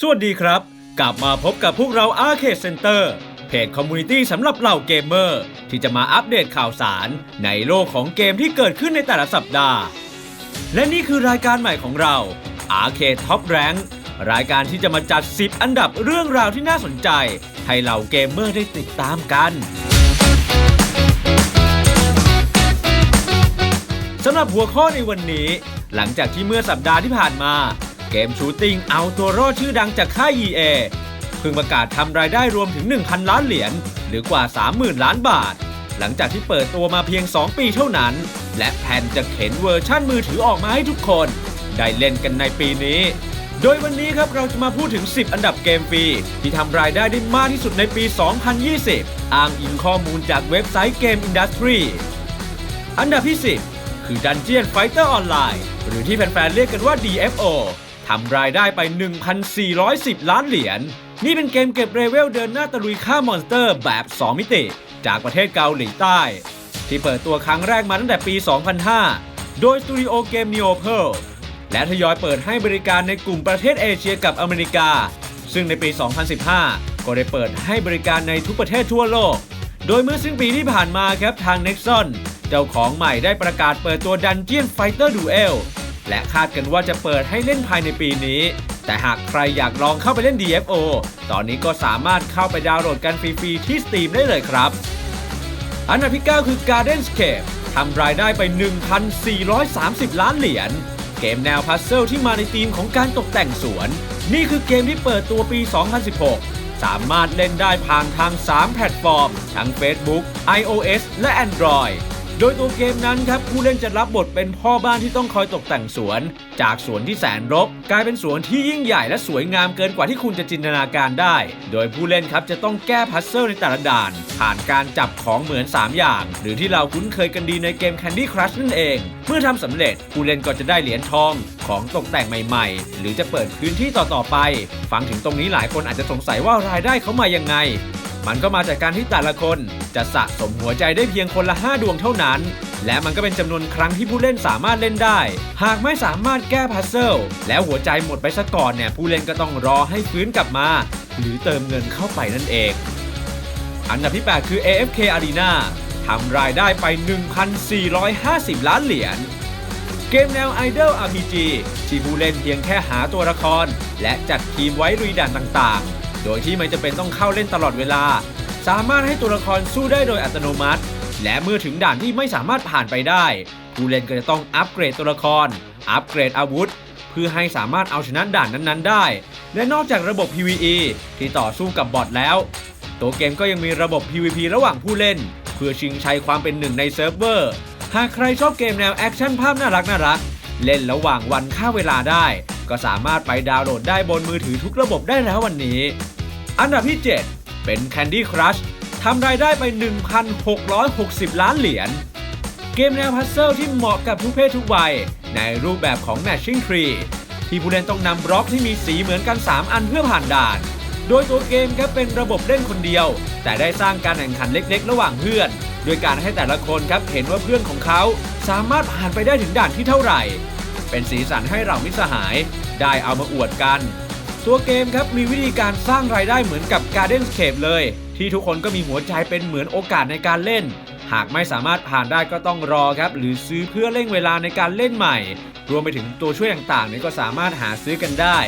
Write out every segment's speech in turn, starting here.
สวัสดีครับ กลับมาพบกับพวกเรา Arcade Center เพจคอมมูนิตี้สำหรับเหล่าเกมเมอร์ ที่จะมาอัปเดตข่าวสารในโลกของเกมที่เกิดขึ้นในแต่ละสัปดาห์ และนี่คือรายการใหม่ของเรา Arcade Top Rank รายการที่จะมาจัด 10 อันดับเรื่องราวที่น่าสนใจ ให้เหล่าเกมเมอร์ได้ติดตามกันสำหรับหัวข้อในวันนี้ หลังจากที่เมื่อสัปดาห์ที่ผ่านมา มชูติ้งเอาตัวรอดชื่อดังจากค่าย EA เพิ่งประกาศทำรายได้รวมถึง 1,000 ล้านเหรียญหรือกว่า 30,000 ล้านบาท หลังจากที่เปิดตัวมาเพียง 2 ปีเท่านั้น และแผนจะเข็นเวอร์ชั่นมือถือออกมาให้ทุกคน ได้เล่นกันในปีนี้ โดยวันนี้ครับเราจะมาพูดถึง 10 อันดับเกมฟรีที่ทำรายได้ได้มากที่สุดในปี 2020 อ้างอิงข้อมูลจากเว็บไซต์เกมอินดัสทรีอันดับที่ 10 คือ Dungeon Fighter Online หรือที่แฟนๆเรียกกันว่า DFO ทำรายได้ไป 1,410 ล้านเหรียญ นี่เป็นเกมเก็บเรเวลเดินหน้าตะลุยฆ่ามอนสเตอร์แบบ 2 มิติ จากประเทศเกาหลีใต้ ที่เปิดตัวครั้งแรกมาตั้งแต่ปี 2005 โดยสตูดิโอเกม Neo Pearl และทยอยเปิดให้บริการในกลุ่มประเทศเอเชียกับอเมริกา ซึ่งในปี 2015 ก็ได้เปิดให้บริการในทุกประเทศทั่วโลก โดยเมื่อสิ้นปีที่ผ่านมาครับทาง Nexon เจ้าของใหม่ได้ประกาศเปิดตัว Dungeon Fighter Duel และคาดกันว่าจะเปิดให้เล่นภายในปีนี้ แต่หากใครอยากลองเข้าไปเล่น DFO ตอนนี้ก็สามารถเข้าไปดาวน์โหลดกันฟรีๆที่ Steam ได้เลยครับ อันดับที่ 9 คือ Gardenscape ทำรายได้ไป 1,430 ล้านเหรียญ เกมแนวพัซเซิลที่มาในธีมของการตกแต่งสวน นี่คือเกมที่เปิดตัวปี 2016 สามารถเล่นได้ผ่านทาง 3 แพลตฟอร์ม ทั้ง Facebook iOS และ Android โดยตัวเกมนั้นครับผู้เล่นจะรับบทเป็นพ่อบ้านที่ต้องคอยตกแต่งสวน จากสวนที่แสนรก กลายเป็นสวนที่ยิ่งใหญ่และสวยงามเกินกว่าที่คุณจะจินตนาการได้ โดยผู้เล่นครับจะต้องแก้พัซเซิลในแต่ละด่าน ผ่านการจับของเหมือน 3 อย่าง หรือที่เราคุ้นเคยกันดีในเกม Candy Crush นั่นเอง เมื่อทำสำเร็จผู้เล่นก็จะได้เหรียญทองของตกแต่งใหม่ๆ หรือจะเปิดพื้นที่ต่อๆไป ฟังถึงตรงนี้หลายคนอาจจะสงสัยว่ารายได้เขามายังไง มันก็มาจากการที่แต่ละคนจะสะสมหัวใจได้เพียงคนละ 5 ดวงเท่านั้น และมันก็เป็นจำนวนครั้งที่ผู้เล่นสามารถเล่นได้ หากไม่สามารถแก้พัซเซิลแล้วหัวใจหมดไปซะก่อนเนี่ยผู้เล่นก็ต้องรอให้ฟื้นกลับมา หรือเติมเงินเข้าไปนั่นเอง อันดับที่ 8 คือ AFK Arena ทำรายได้ไป 1,450 ล้านเหรียญเกมแนว Idol RPG ที่ผู้เล่นเพียงแค่หาตัวละคร และจัดทีมไว้ลุยด่านต่างๆ โดยที่ไม่จำเป็นต้องเข้าเล่นตลอดเวลา สามารถให้ตัวละครสู้ได้โดยอัตโนมัติ และเมื่อถึงด่านที่ไม่สามารถผ่านไปได้ ผู้เล่นก็จะต้องอัปเกรดตัวละคร อัปเกรดอาวุธ เพื่อให้สามารถเอาชนะด่านนั้นๆ ได้ และนอกจากระบบ PVE ที่ต่อสู้กับบอทแล้ว ตัวเกมก็ยังมีระบบ PVP ระหว่างผู้เล่น เพื่อชิงชัยความเป็นหนึ่งในเซิร์ฟเวอร์หากใครชอบเกมแนวแอคชั่นภาพน่ารักน่ารักเล่นระหว่างวันค่าเวลาได้ ก็สามารถไปดาวน์โหลดได้บนมือถือทุกระบบได้แล้ววันนี้ อันดับที่ 7 เป็น Candy Crush ทำรายได้ไป 1,660 ล้านเหรียญ เกมแนวพัซเซิลที่เหมาะกับทุกเพศทุกวัย ในรูปแบบของ Matching Tree ที่ผู้เล่นต้องนำบล็อกที่มีสีเหมือนกัน 3 อันเพื่อผ่านด่าน โดยตัวเกมครับเป็นระบบเล่นคนเดียว แต่ได้สร้างการแข่งขันเล็กๆ ระหว่างเพื่อนโดยการให้แต่ละคนครับเห็นว่าเพื่อนของเขาสามารถผ่านไปได้ถึงด่านที่เท่าไหร่ เป็นสีสันให้เรามิสหาย ได้เอามาอวดกัน ตัวเกมครับมีวิธีการสร้างรายได้เหมือนกับ Gardenscape เลย ที่ทุกคนก็มีหัวใจเป็นเหมือนโอกาสในการเล่น หากไม่สามารถผ่านได้ก็ต้องรอครับ หรือซื้อเพื่อเร่งเวลาในการเล่นใหม่ รวมไปถึงตัวช่วยต่างๆนี้ก็สามารถหาซื้อกันได้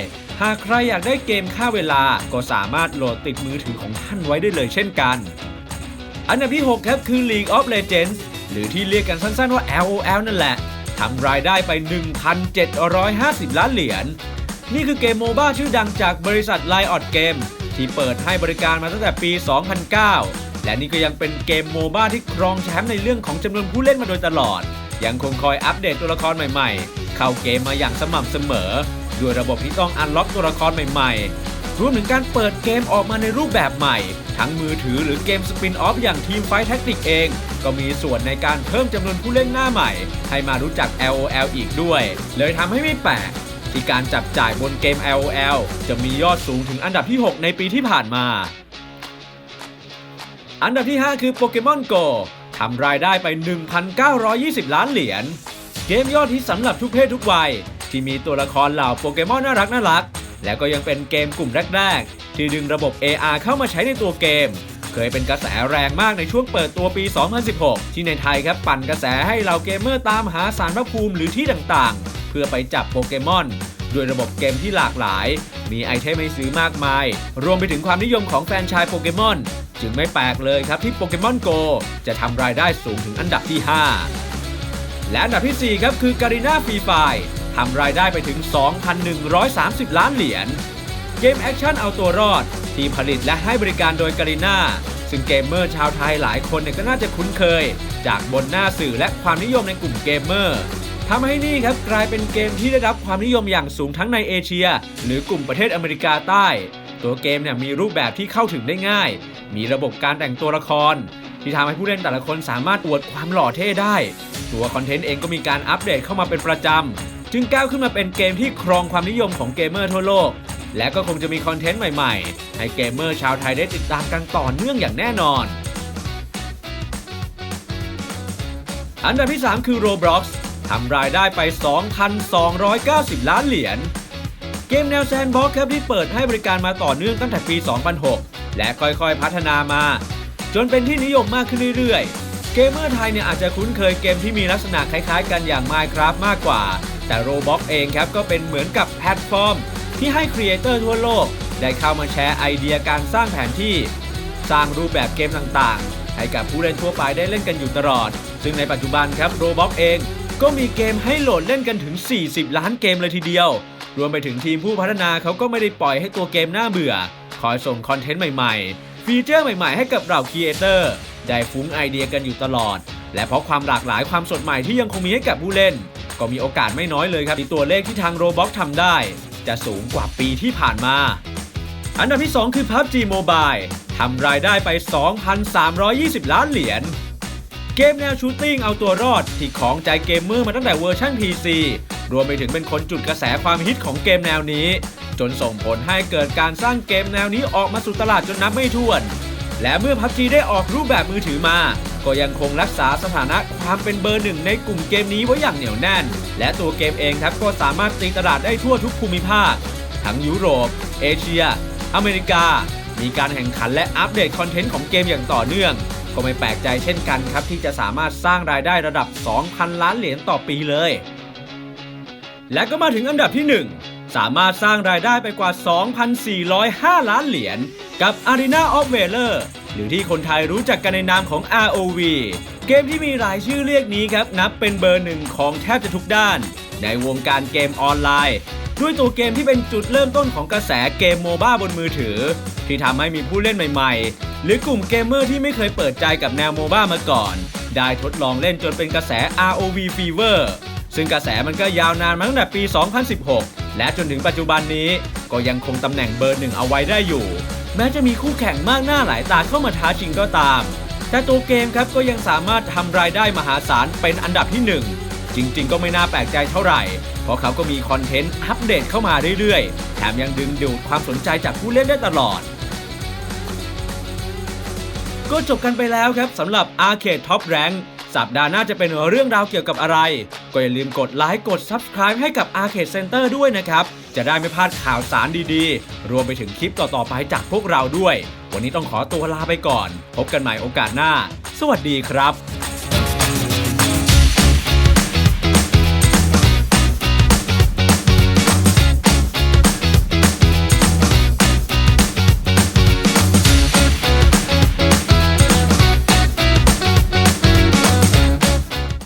หากใครอยากได้เกมค่าเวลาก็สามารถโหลดติดมือถือของท่านไว้ได้เลยเช่นกัน อันดับที่ 6 ครับคือ League of Legends หรือที่เรียกกันสั้นๆว่า LOL นั่นแหละทำรายได้ไป 1,750 ล้านเหรียญ นี่คือเกมโมบ้าชื่อดังจากบริษัท Riot Game ที่เปิดให้บริการมาตั้งแต่ปี 2009 และนี่ก็ยังเป็นเกมโมบ้าที่ครองแชมป์ในเรื่องของจำนวนผู้เล่นมาโดยตลอด ยังคงคอยอัปเดตตัวละครใหม่ๆ เข้าเกมมาอย่างสม่ำเสมอ ด้วยระบบที่ต้องอันล็อกตัวละครใหม่ๆ รวมถึงการเปิดเกมออกมาในรูปแบบใหม่ ทั้งมือถือหรือเกมสปินออฟอย่างทีมไฟแท็กติกเอง ก็มีส่วนในการเพิ่มจำนวนผู้เล่นหน้าใหม่ ให้มารู้จัก LOL อีกด้วย เลยทำให้ไม่แปลก ที่การจับจ่ายบนเกม LOL จะมียอดสูงถึงอันดับที่ 6 ในปีที่ผ่านมา อันดับที่ 5 คือโปเกมอน Go ทำรายได้ไป 1,920 ล้านเหรียญ เกมยอดฮิตสำหรับทุกเพศทุกวัย ที่มีตัวละครเหล่าโปเกมอนน่ารักน่ารัก และก็ยังเป็นเกมกลุ่มแรก ๆ ที่ดึงระบบ AR เข้ามาใช้ในตัวเกม เคยเป็นกระแสแรงมากในช่วงเปิดตัวปี 2016 ที่ในไทยครับปั่นกระแสให้เหล่าเกมเมอร์ตามหาสารพระภูมิหรือที่ต่างๆ เพื่อไปจับโปเกมอนด้วยระบบเกมที่หลากหลาย มีไอเทมให้ซื้อมากมาย รวมไปถึงความนิยมของแฟนชายโปเกมอน จึงไม่แปลกเลยครับที่โปเกมอนโกจะทำรายได้สูงถึงอันดับที่ 5 และอันดับทีสี่ 4 ครับคือการีนาฟรีไฟทำรายได้ไปถึง 2,130 ล้านเหรียญ เกมแอคชั่นเอาตัวรอด ที่ผลิตและให้บริการโดยการีนาซึ่งเกมเมอร์ชาวไทยหลายคนเนี่ยก็น่าจะคุ้นเคย จากบนหน้าสื่อและความนิยมในกลุ่มเกมเมอร์ ทำให้นี่ครับกลายเป็นเกมที่ได้รับความนิยมอย่างสูงทั้งในเอเชีย หรือกลุ่มประเทศอเมริกาใต้ ตัวเกมเนี่ยมีรูปแบบที่เข้าถึงได้ง่าย มีระบบการแต่งตัวละคร ที่ทำให้ผู้เล่นแต่ละคนสามารถอวดความหล่อเท่ได้ ตัวคอนเทนต์เองก็มีการอัปเดตเข้ามาเป็นประจำ จึงก้าวขึ้นมาเป็นเกมที่ครองความนิยมของเกมเมอร์ทั่วโลก และก็คงจะมีคอนเทนต์ใหม่ๆ ให้เกมเมอร์ชาวไทยได้ติดตามกันต่อเนื่องอย่างแน่นอน อันดับที่ 3 คือ Roblox ทำรายได้ไป 2,290 ล้านเหรียญ เกมแนวแซนบ็อกครับที่เปิดให้บริการมาต่อเนื่องตั้งแต่ปี 2006 และค่อยๆพัฒนามา จนเป็นที่นิยมมากขึ้นเรื่อยๆ เกมเมอร์ไทยเนี่ยอาจจะคุ้นเคยเกมที่มีลักษณะคล้ายๆ กันอย่าง Minecraft มากกว่า แต่ Roblox เองครับก็เป็นเหมือนกับแพลตฟอร์ม ที่ให้ครีเอเตอร์ทั่วโลก ได้เข้ามาแชร์ไอเดียการสร้างแผนที่ สร้างรูปแบบเกมต่างๆ ให้กับผู้เล่นทั่วไปได้เล่นกันอยู่ตลอด ซึ่งในปัจจุบันครับ Roblox เอง ก็มีเกมให้โหลดเล่นกันถึง 40 ล้านเกมเลยทีเดียว รวมไปถึงทีมผู้พัฒนาเขาก็ไม่ได้ปล่อยให้ตัวเกมน่าเบื่อ คอยส่งคอนเทนต์ใหม่ๆ ฟีเจอร์ใหม่ๆให้กับเราครีเอเตอร์ได้ฟุ้งไอเดียกันอยู่ตลอด และเพราะความหลากหลายความสดใหม่ที่ยังคงมีให้กับผู้เล่น ก็มีโอกาสไม่น้อยเลยครับที่ตัวเลขที่ทาง Roblox ทำได้ จะสูงกว่าปีที่ผ่านมา อันดับที่ 2 คือ PUBG Mobile ทำรายได้ไป 2,320 ล้านเหรียญ เกมแนวชูตติ้งเอาตัวรอด ที่ของใจเกมเมอร์มาตั้งแต่เวอร์ชัน PC รวมไปถึงเป็นคนจุดกระแสความฮิตของเกมแนวนี้ จนส่งผลให้เกิดการสร้างเกมแนวนี้ออกมาสู่ตลาดจนนับไม่ถ้วน และเมื่อ PUBG ได้ออกรูปแบบมือถือมา ก็ยังคงรักษาสถานะความเป็นเบอร์หนึ่งในกลุ่มเกมนี้ไว้อย่างเหนียวแน่น และตัวเกมเองครับก็สามารถตีตลาดได้ทั่วทุกภูมิภาค ทั้งยุโรป เอเชีย อเมริกา มีการแข่งขันและอัปเดตคอนเทนต์ของเกมอย่างต่อเนื่อง ก็ไม่แปลกใจเช่นกันครับ ที่จะสามารถสร้างรายได้ระดับ 2,000 ล้านเหรียญต่อปีเลย และก็มาถึงอันดับที่ 1 สามารถสร้างรายได้ไปกว่า 2,405 ล้านเหรียญกับ Arena of Valor หรือที่คนไทยรู้จักกันในนามของ ROV เกมที่มีหลายชื่อเรียกนี้ครับ นับเป็นเบอร์หนึ่งของแทบจะทุกด้าน ในวงการเกมออนไลน์ ด้วยตัวเกมที่เป็นจุดเริ่มต้นของกระแสเกมโมบ้าบนมือถือ ที่ทำให้มีผู้เล่นใหม่ๆ หรือกลุ่มเกมเมอร์ที่ไม่เคยเปิดใจกับแนวโมบ้ามาก่อน ได้ทดลองเล่นจนเป็นกระแส ROV Fever ซึ่งกระแสมันก็ยาวนานมาตั้งแต่ปี 2016 และจนถึงปัจจุบันนี้ ก็ยังคงตำแหน่งเบอร์หนึ่งเอาไว้ได้อยู่ แม้จะมีคู่แข่งมากหน้าหลายตาเข้ามาท้าชิงก็ตาม แต่ตัวเกมครับก็ยังสามารถทำรายได้มหาศาลเป็นอันดับที่หนึ่ง จริง ๆ ก็ไม่น่าแปลกใจเท่าไหร่ เพราะเขาก็มีคอนเทนต์อัปเดตเข้ามาเรื่อยๆ แถมยังดึงดูดความสนใจจากผู้เล่นได้ตลอด ก็จบกันไปแล้วครับสำหรับ Arcade Top Rank สัปดาห์หน้าจะเป็นเรื่องราวเกี่ยวกับอะไร ก็อย่าลืมกดไลค์กด Subscribe ให้กับ Arcade Center ด้วยนะครับ จะได้ไม่พลาดข่าวสารดีๆ รวมไปถึงคลิปต่อๆไปจากพวกเราด้วย วันนี้ต้องขอตัวลาไปก่อน พบกันใหม่โอกาสหน้า สวัสดีครับ